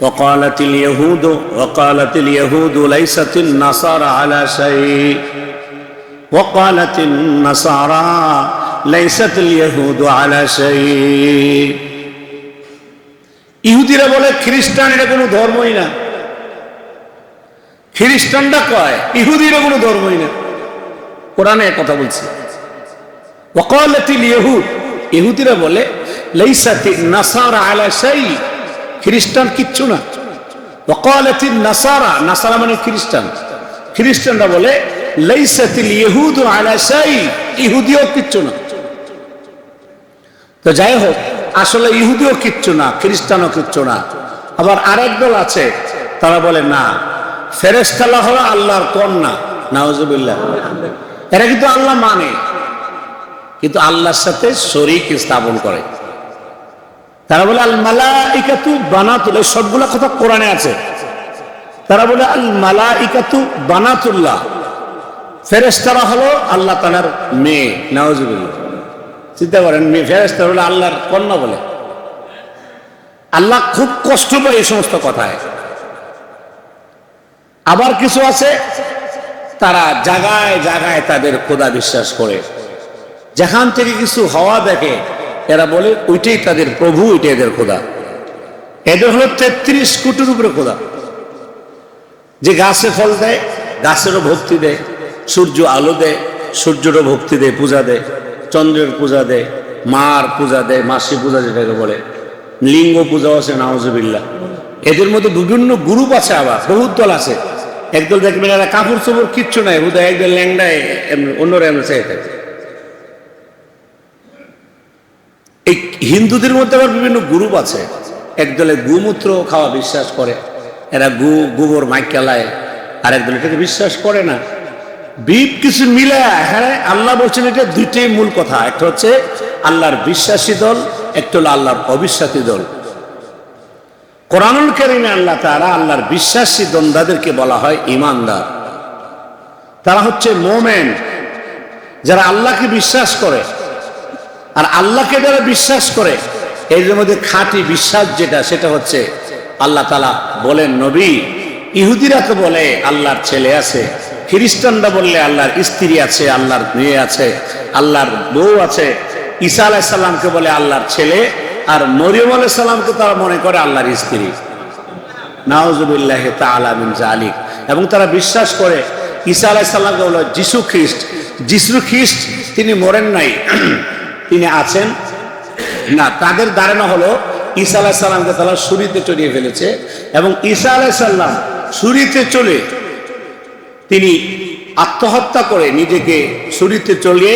وقالت اليهود وقالت اليهود ليست النصارى على شيء وقالت النصارى ليست اليهود على شيء ইহুদিরা বলে খ্রিস্টান এটা কোনো ধর্মই না খ্রিস্টানরা কয় ইহুদিরা কোনো ধর্মই না কোরআনে এক কথা বলছে ওকালাতিল ইহুদ ইহুদিরা বলে লাইসাতি নাসারা আলা শাই খ্রিস্টান কিচ্ছু না। ওকালাতিল নাসারা নাসারা মানে খ্রিস্টান। খ্রিস্টানরা বলে, লাইসাতিল ইহুদিও কিচ্ছু না। তো যাই হোক, আসলে ইহুদিও কিচ্ছু না, খ্রিস্টানও কিচ্ছু না। আবার আরেক দল আছে, তারা বলে, না ফেরেস্তালা হলো আল্লাহর কন্যা নাওজুবিল্লাহ এরা কিন্তু আল্লাহ মানে কিন্তু আল্লাহর সাথে শরিক স্থাপন করে। তারা বলে, আল মালাইকাতু বানাতুল এই সবগুলা কথা কোরআনে আছে। তারা বলে, আল মালাইকাতু বানাতুল্লাহ। ফেরেস্তারা হলো আল্লাহ তালার মেয়ে নাওজুবিল্লাহ চিন্তা করেন, মেয়ে ফেরেস্তা হলো আল্লাহর কন্যা বলে। আল্লাহ খুব কষ্ট পায় এই সমস্ত কথায়। আবার কিছু আছে, তারা জাগায় জাগায় তাদের খোদা বিশ্বাস করে। যেখান থেকে কিছু হওয়া দেখে এরা বলে, ওইটাই তাদের প্রভু, ওইটাই এদের খোদা। এদের হলো তেত্রিশ কোটির উপরে খোদা। যে গাছে ফল দেয়, গাছেরও ভক্তি দেয়, সূর্য আলো দেয়, সূর্যেরও ভক্তি দেয়, পূজা দেয়, চন্দ্রের পূজা দেয়, মার পূজা দেয়, মাসি পূজা যেটাকে বলে, লিঙ্গ পূজা আছে নাওজবিল্লা এদের মধ্যে বিভিন্ন গ্রুপ আছে আবার, বহুত দল আছে। একদল দেখবেন এরা কাপড় চোপড় কিচ্ছু নাই, হুদা একদল ল্যাংডায় অন্যরা এমনি চেয়ে থাকে এই হিন্দুদের মধ্যে আবার বিভিন্ন গ্রুপ আছে। একদলে গুমূত্র খাওয়া বিশ্বাস করে, এরা গু, গোবর মাইকেলায় আর একদল এটাকে বিশ্বাস করে না। বিপ কিছু মিলে হ্যাঁ আল্লাহ বলছেন এটা দুইটাই মূল কথা। একটা হচ্ছে আল্লাহর বিশ্বাসী দল, একটা হলো আল্লাহর অবিশ্বাসী দল। কোরআনুল কারিমে আল্লাহ তারা আল্লাহর বিশ্বাসী দ্বন্দ্বাদেরকে বলা হয় ইমানদার তারা হচ্ছে মোমেন, যারা আল্লাহকে বিশ্বাস করে। আর আল্লাহকে যারা বিশ্বাস করে এর মধ্যে খাঁটি বিশ্বাস যেটা, সেটা হচ্ছে আল্লাহ তালা বলেন, নবী, ইহুদিরা তো বলে আল্লাহর ছেলে আছে, খ্রিস্টানরা বললে আল্লাহর স্ত্রী আছে, আল্লাহর মেয়ে আছে, আল্লাহর বউ আছে। ঈসা আলাইসাল্লামকে বলে আল্লাহর ছেলে, আর মরিয়ম আলাইসাল্লামকে তারা মনে করে আল্লাহর স্ত্রী। নাওজুবিল্লাহ তালামিন জালিক এবং তারা বিশ্বাস করে, ঈসা আলাইসাল্লামকে বলে, যিশু খ্রিস্ট যিশু খ্রিস্ট, তিনি মরেন নাই। তিনি আছেন। না, তাদের ধারণা হলো ঈসা আলাইসাল্লামকে তারা সুরিতে চড়িয়ে ফেলেছে এবং ঈসা আলাইসাল্লাম সুরিতে চলে তিনি আত্মহত্যা করে নিজেকে সুরিতে চলিয়ে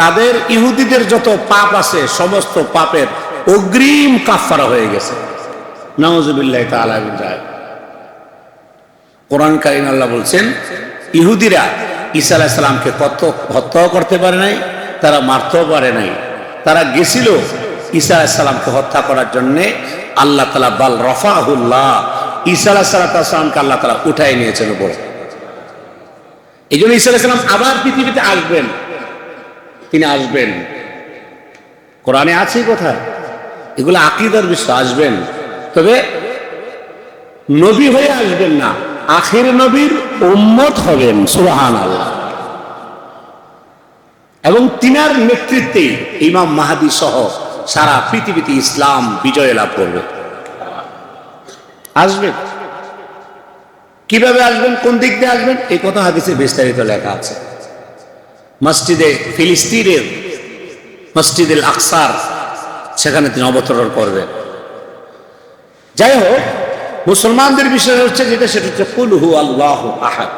তাদের ইহুদিদের যত পাপ আছে, সমস্ত পাপের অগ্রিম কাফারা হয়ে গেছে। নওয়াজুবিল্লাহ কোরআন কারিম আল্লাহ বলছেন, ইহুদিরা ঈসা আলাইসাল্লামকে কত হত্যাও করতে পারে নাই? তারা মারতেও পারে নাই। তারা গেছিল ঈসা আলাইসাল্লামকে হত্যা করার জন্যে। আল্লাহ তালা বাল রফাহুল্লাহ, ঈসা আলাহিসাল্লামকে আল্লাহ তালা উঠাই নিয়েছেন উপরে। এই জন্য ঈসা আলাইসাল্লাম আবার পৃথিবীতে আসবেন। তিনি আসবেন। কোরআনে আছে কোথায় এগুলো আকিদার বিষয়, আসবেন। তবে নবী হয়ে আসবেন না। আখের নবীর উম্মত হবেন সুবাহান আল্লাহ এবং তিনার নেতৃত্বে ইমাম মাহাদি সহ সারা পৃথিবীতে ইসলাম বিজয় লাভ করবে। আসবেন? কীভাবে আসবেন? কোন দিক দিয়ে আসবেন? এই কথা হাদিসে বিস্তারিত লেখা আছে। মসজিদে ফিলিস্তিনের মসজিদুল আকসার সেখানে তিনি অবতরণ করবেন। যাই হোক, মুসলমানদের বিষয় হচ্ছে যেটা, সেটা হচ্ছে কুলহু আল্লাহ আহাদ।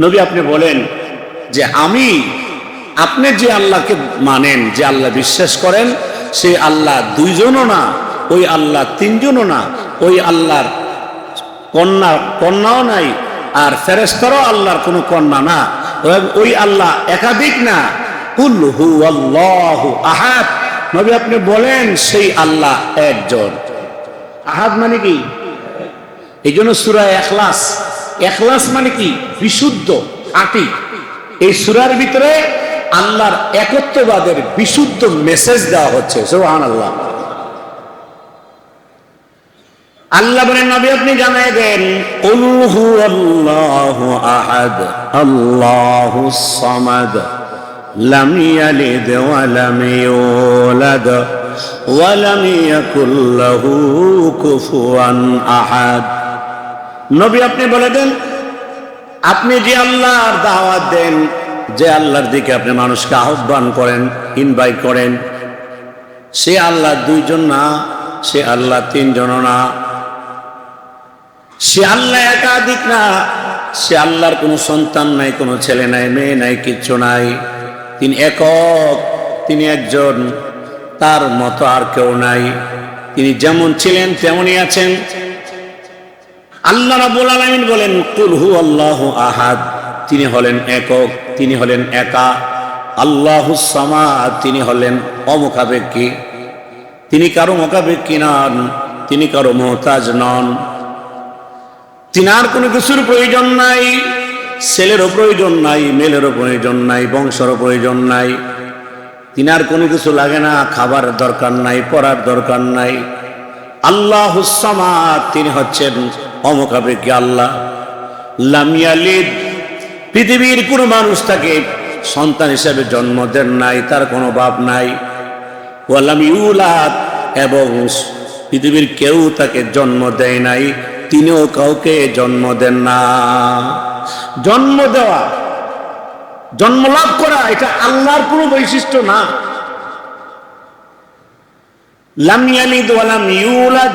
নবী আপনি বলেন যে আমি, আপনি যে আল্লাহকে মানেন, যে আল্লাহ বিশ্বাস করেন, সেই আল্লাহ দুইজনও না, ওই আল্লাহ তিনজনও না, ওই আল্লাহর কন্যা, কন্যাও নাই, আর ফেরেস্তরও আল্লাহর কোনো কন্যা না, ওই আল্লাহ একাধিক না। কুল হু আল্লাহ আহাদ। নবী আপনি বলেন, সেই আল্লাহ একজন। আহাদ মানে কি? এই জন্য সুরায় এখলাস। এখলাস মানে কি? বিশুদ্ধ, আটি। এই সুরার ভিতরে আল্লাহর একত্ববাদের বিশুদ্ধ মেসেজ দেওয়া হচ্ছে সোহান আল্লাহ আল্লাহ বলেন, নবী, আপনি জানাই দেন, কুল হুয়াল্লাহু আহাদ আল্লাহুস সামাদ, লাম ইয়ালিদ ওয়া লাম ইউলাদ, ওয়া লাম ইয়াকুল লাহু কুফুয়ান আহাদ। নবী, আপনি বলে দেন আপনি যে আল্লাহর দাওয়াত দেন, যে আল্লাহর দিকে আপনি মানুষকে আহ্বান করেন ইনভাইট করেন, সে আল্লাহ দুইজন না, সে আল্লাহ তিনজন না। সে আল্লাহ একাধিক না, সে আল্লাহর কোনো সন্তান নাই, কোনো ছেলে নাই, মেয়ে নাই, কিচ্ছু নাই। তিনি একক, তিনি একজন, তার মতো আর কেউ নাই। তিনি যেমন ছিলেন, তেমনই আছেন। আল্লাহ রাব্বুল আলামিন বলেন, কুল আল্লাহ আহাদ। তিনি হলেন একক, তিনি হলেন একা। আল্লাহুস সামাদ। তিনি হলেন অমুখাপেক্ষী। তিনি কারও মোকাপেক্ষী নন, তিনি কারও মোহতাজ নন। তিনার কোনো কিছুর প্রয়োজন নাই, ছেলেরও প্রয়োজন নাই মেলেরও প্রয়োজন নাই, বংশেরও প্রয়োজন নাই। তিনার কোনো কিছু লাগে না, খাবার দরকার নাই, পড়ার দরকার নাই। আল্লাহ তিনি হচ্ছেন অমকাপেক্ষী আল্লাহ লামিয়ালিদ পৃথিবীর কোনো মানুষ তাকে সন্তান হিসেবে জন্ম দেন নাই, তার কোনো বাপ নাই। ওয়ালাম ইউলাদ, এবং পৃথিবীর কেউ তাকে জন্ম দেয় নাই, তিনিও কাউকে জন্ম দেন না। জন্ম দেওয়া, জন্ম লাভ করা, এটা আল্লাহর কোনো বৈশিষ্ট্য না। লাম ইয়ালিদ ওয়ালাম ইউলাদ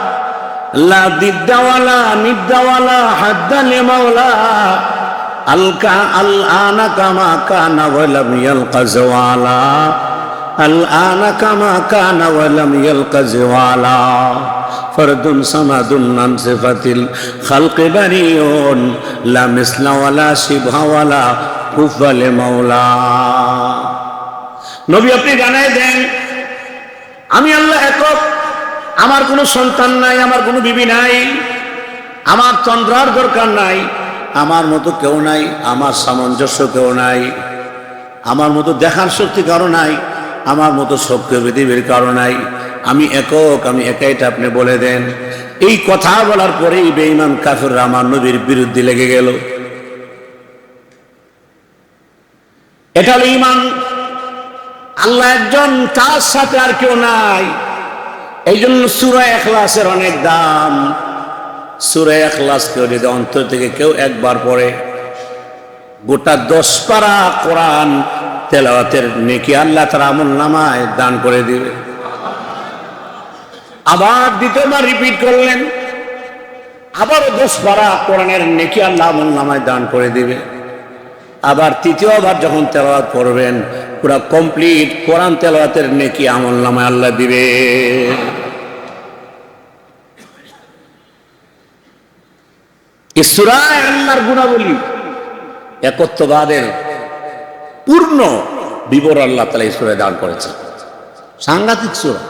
লা দিদ্দাওয়ালা, নিদ্দাওয়ালা হাদ্দালে মাওলা, আলকা, আল আনা কামা কানা ওয়ালাম ইয়ালকা জওয়ালা, আল আনা কামা কানা ওয়ালাম ইয়ালকা জওয়ালা। ফরদুন সামাদুন নাম সিফাতিল খালকে বারিয়ন লা মিসলাওয়ালা শিভাওয়ালা হুফালে মাওলা। নবী আপনি জানায় দেন, আমি আল্লাহ একক আমার কোনো সন্তান নাই, আমার কোনো বিবি নাই, আমার চন্দ্রার দরকার নাই, আমার মতো কেউ নাই, আমার সামঞ্জস্য কেউ নাই, আমার মতো দেখার শক্তি কারও নাই, আমার মতো সক্রিয় পৃথিবীর কারও নাই। আমি একক, আমি একাইটা আপনি বলে দেন। এই কথা বলার পরেই বেঈমান কাফের আমার নবীর বিরুদ্ধে লেগে গেল। এটা ইমান আল্লাহ একজন, তার সাথে আর কেউ নাই। এই জন্য সুরা এখলাসের অনেক দাম। সুরা এখলাস কেউ যদি অন্তর থেকে কেউ একবার পড়ে, গোটা দশ পারা কোরআন তেলাওয়াতের নেকি আল্লাহ তার আমল নামায় দান করে দিবে। আবার দ্বিতীয়বার রিপিট করলেন, আবারও দশ পারা কোরআনের নেকি আল্লাহ আমল নামায় দান করে দিবে। আবার তৃতীয়বার যখন তেলাওয়াত করবেন, পুরা কমপ্লিট কোরআন তেলাওয়াতের নেকি আমল নামায় আল্লাহ দিবে। ঈশ্বরায় আল্লাহর গুণাবলী একত্ববাদের পূর্ণ বিবর আল্লাহ তালা ঈশ্বরে দান করেছে সাংঘাতিক সুরা।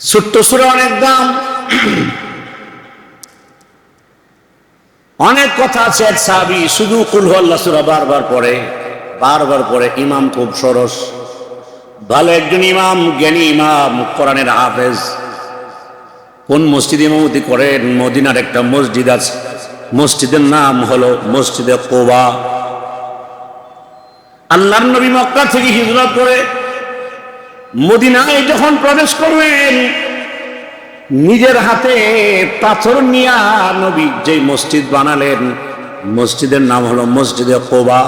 ছোট্ট সুরা অনেক দাম। অনেক কথা আছে এক সাহাবি, শুধু কুলহ আল্লাহ সুরা বারবার পড়ে বারবার পড়ে, ইমাম খুব সরস। ভালো একজন ইমাম, জ্ঞানী ইমাম, কোরআনের হাফেজ। কোন মসজিদ ইমামতি করেন? মদিনার একটা মসজিদ আছে। মসজিদের নাম হলো মসজিদে কোবা। আল্লাহর নবী মক্কা থেকে হিজরত করে মদিনায় যখন প্রবেশ করবেন নিজের হাতে পাথর নিয়া নবী যে মসজিদ বানালেন, মসজিদের নাম হলো মসজিদে কোবা।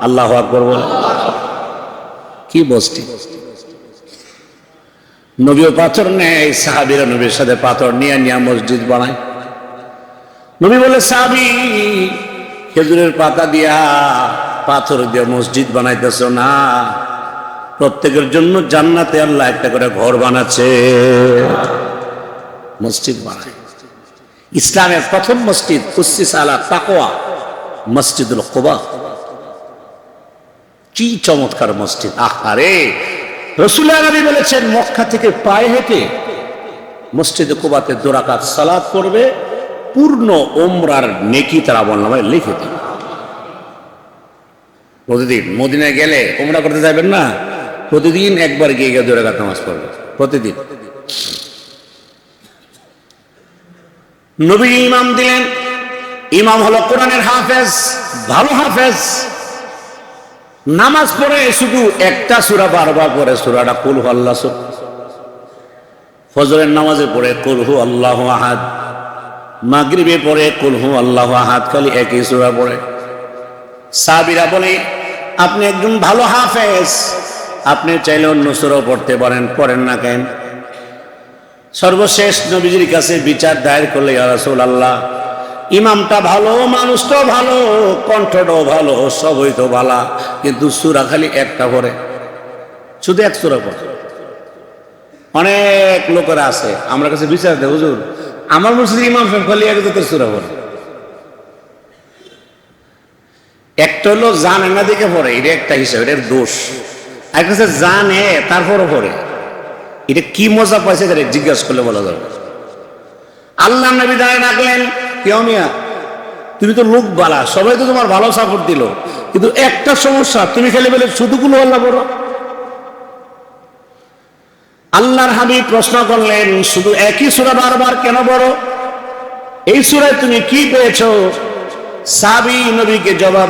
আল্লাহ আকবর বলে কি মসজিদ? নবীও পাথর নেয়, সাহাবিরা নবীর সাথে পাথর নিয়ে নিয়ে মসজিদ বানায়। নবী বলে সাবি খেজুরের পাতা দিয়া পাথর দিয়ে মসজিদ বানাইতেছ না। প্রত্যেকের জন্য জান্নাতে আল্লাহ একটা করে ঘর বানাচ্ছে। মসজিদ বানায়। ইসলামের প্রথম মসজিদ কুসিস আলা তাকোয়া মসজিদুল কোবা। কি চমৎকার মসজিদ। আহারে! রসুল্লাহ নবী বলেছেন, মক্কা থেকে পায়ে হেঁটে মসজিদে কোবাতে দোরাকাত সালাদ করবে পূর্ণ ওমরার নেকি তারা বললাম লিখে দিন প্রতিদিন মদিনায় গেলে ওমরা করতে যাবেন না? প্রতিদিন একবার গিয়ে গিয়ে দোরাকাত নামাজ পড়বে। প্রতিদিন। নবী ইমাম দিলেন। ইমাম হলো কোরআনের হাফেজ, ভালো হাফেজ। নামাজ পড়ে শুধু একটা সুরা বারবার পরে সুরাটা কুল আল্লাহ ফজরের নামাজে পড়ে কুলহু আল্লাহ আহাদ। মাগরিবে পড়ে কুলহু আল্লাহ আহাদ, খালি একই সুরা পড়ে। সাবিরা বলে, আপনি একজন ভালো হাফেজ। আপনি চাইলে অন্য সুরাও পড়তে পারেন, পড়েন না কেন? সর্বশেষ নবীজির কাছে বিচার দায়ের করলে রাসূল আল্লাহ ইমামটা ভালো, মানুষটাও ভালো, কণ্ঠটাও ভালো, সবই তো ভালা, কিন্তু সুরা খালি একটা পড়ে। শুধু এক সুরা পড়ে। অনেক লোকেরা আছে, আমার কাছে বিচার দেয়, হুজুর, আমার মসজিদ ইমাম সাহেব খালি এক জাতের সুরা পড়ে। একটা হলো জানে না দিকে পড়ে, এটা একটা হিসাব, এটার দোষ। আর কাছে জানে তারপরও পড়ে। এটা কি মজা পাইছে তাদের জিজ্ঞাসা করলে বলা যাবে আল্লাহ নবী দাঁড়ায় রাখলেন কেউ মিয়া, তুমি তো লোক বালা, সবাই তো তোমার ভালো সাপোর্ট দিল। কিন্তু একটা সমস্যা, তুমি খালি বলে শুধুগুলো আল্লাহ বড় আল্লাহর হাবিব প্রশ্ন করলেন, শুধু একই সুরা বারবার কেন বড় এই সুরায় তুমি কি পেয়েছ? সাবি নবীকে জবাব